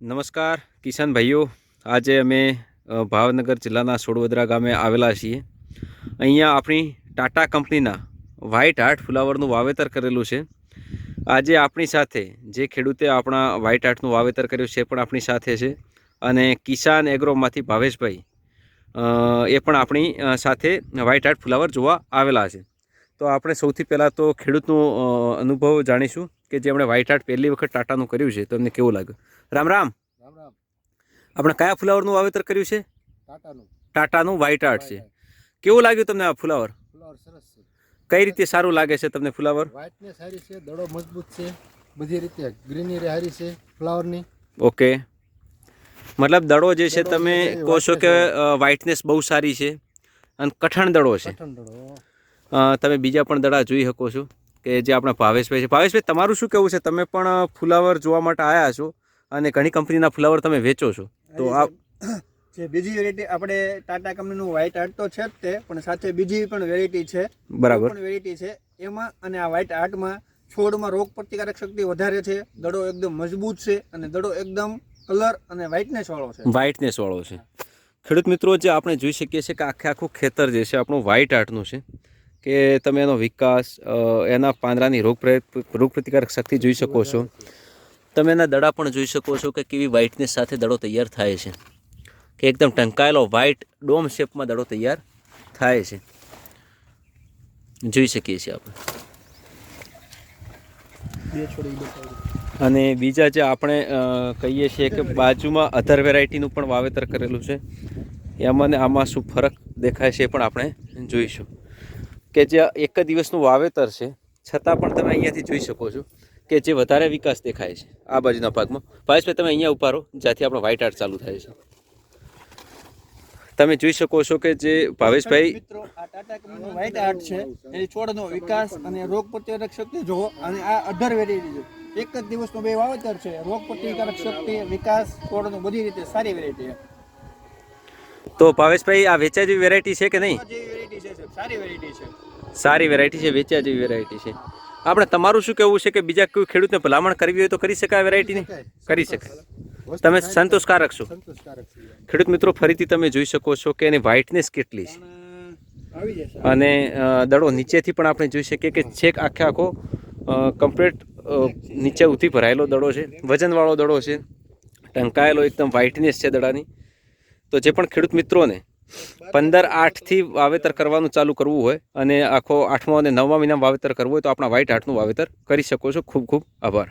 નમસ્કાર, કિસાન ભાઈઓ. આજે અમે ભાવનગર જિલ્લાના સોડવદરા ગામે આવેલા છીએ. અહીંયા આપણી ટાટા કંપનીના વ્હાઇટ હાર્ટ ફ્લાવરનું વાવેતર કરેલું છે. આજે આપણી સાથે જે ખેડૂતે આપણા વ્હાઇટ હાર્ટનું વાવેતર કર્યું છે પણ આપણી સાથે છે. અને કિસાન એગ્રોમાંથી ભાવેશભાઈ એ પણ આપણી સાથે વ્હાઇટ હાર્ટ ફ્લાવર જોવા આવેલા છે. તો આપણે સૌથી પહેલાં તો ખેડૂતનો અનુભવ જાણીશું. કે જે એમણે વ્હાઇટ હાર્ટ પહેલી વખત ટાટાનું કર્યું છે તો એમને કેવું લાગ્યું? રામ રામ. રામ રામ. આપણે કયા ફ્લાવરનું વાવેતર કર્યું છે? ટાટાનું. ટાટાનું વ્હાઇટ હાર્ટ છે. કેવું લાગ્યું તમને આ ફ્લાવર? ફ્લાવર સરસ છે. કઈ રીતે સારું લાગે છે તમને ફ્લાવર? વ્હાઇટને સારી છે દડો મજબૂત છે બધી રીતે ગ્રીનરી સારી છે ફ્લાવરની. ઓકે. મતલબ દડો જે છે તમે કહો છો કે વ્હાઇટનેસ બહુ સારી છે અને કઠણ દડો છે. તમે બીજા પણ દડા જોઈ શકો છો. કે જે આપણા ભાવેશભાઈ છે. ભાવેશભાઈ તમારું શું કહેવું છે? તમે પણ ફુલાવર જોવા માટે આવ્યા છો અને ઘણી કંપનીના ફુલાવર તમે વેચો છો. તો આ જે બીજી વેરાયટી આપણે ટાટા કંપનીનું વ્હાઇટ આર્ટ તો છે જ તે પણ સાથે બીજી પણ વેરાયટી છે. બરાબર. પણ વેરાયટી છે. એમાં અને આ વ્હાઇટ આર્ટમાં છોડમાં રોગ પ્રતિકારક શક્તિ વધારે છે. દડો એકદમ મજબૂત છે અને દડો એકદમ કલર અને વ્હાઇટનેસ વાળો છે. વ્હાઇટનેસ વાળો છે. ખેડૂત મિત્રો જે આપણે જોઈ શકીએ છીએ કે આખે આખું ખેતર જે છે આપણું વ્હાઇટ આર્ટનું છે. કે તમે એનો વિકાસ એના પાંદડાની રોગ રોગ પ્રતિકારક શક્તિ જોઈ શકો છો. તમે એના દડા પણ જોઈ શકો છો કે કેવી વ્હાઇટનેસ સાથે દડો તૈયાર થાય છે. કે એકદમ ટંકાયેલો વ્હાઇટ ડોમ શેપમાં દડો તૈયાર થાય છે. જોઈ શકીએ છીએ આપણે. અને બીજા જે આપણે કહીએ છીએ કે બાજુમાં અધર વેરાયટીનું પણ વાવેતર કરેલું છે. એમાં ને આમાં શું ફરક દેખાય છે એ પણ આપણે જોઈશું. કે જે એક જ દિવસનું વાવેતર છે છતાં પણ તમે અહીંયાથી જોઈ શકો છો કે જે વધારે વિકાસ દેખાય છે આ બાજુના ભાગમાં. ભાવેશભાઈ તમે અહીંયા ઉપારો જ્યાંથી આપણો વ્હાઇટ આર્ટ ચાલુ થાય છે. તમે જોઈ શકો છો કે જે ભાવેશભાઈ મિત્રો આ ટાટા કંપનીનો વ્હાઇટ આર્ટ છે. એની છોડનો વિકાસ અને રોગ પ્રતિકારક શક્તિ જુઓ અને આ અઢાર વેરાયટી જુઓ એક જ દિવસનું બે વાવેતર છે. રોગ પ્રતિકારક શક્તિ વિકાસ છોડનું બધી રીતે સારી વેરાયટી છે. તો ભાવેશભાઈ આ વેચાય જેવી વેરાયટી છે કે નહીં? સારી વેરાયટી છે. સારી વેરાયટી છે વેચ્યા જેવી વેરાયટી છે. આપણે તમારું શું કહેવું છે કે બીજા કોઈ ખેડૂતને ભલામણ કરવી હોય તો કરી શકાય વેરાયટીની કરી શકાય. તમે સંતોષકારક છો? ખેડૂત મિત્રો ફરીથી તમે જોઈ શકો છો કે એની વ્હાઇટનેસ કેટલી છે. અને દડો નીચેથી પણ આપણે જોઈ શકીએ કે છેક આખે આખો કમ્પ્લીટ નીચે ઉથી ભરાયેલો દડો છે. વજનવાળો દડો છે. ટંકાયેલો એકદમ વ્હાઇટનેસ છે દડાની. તો જે પણ ખેડૂત મિત્રોને પંદર આઠથી વાવેતર કરવાનું ચાલુ કરવું હોય અને આખો આઠમો અને નવમા મહિનામાં વાવેતર કરવું હોય તો આપણા વ્હાઇટ આર્ટનું વાવેતર કરી શકો છો. ખૂબ ખૂબ આભાર.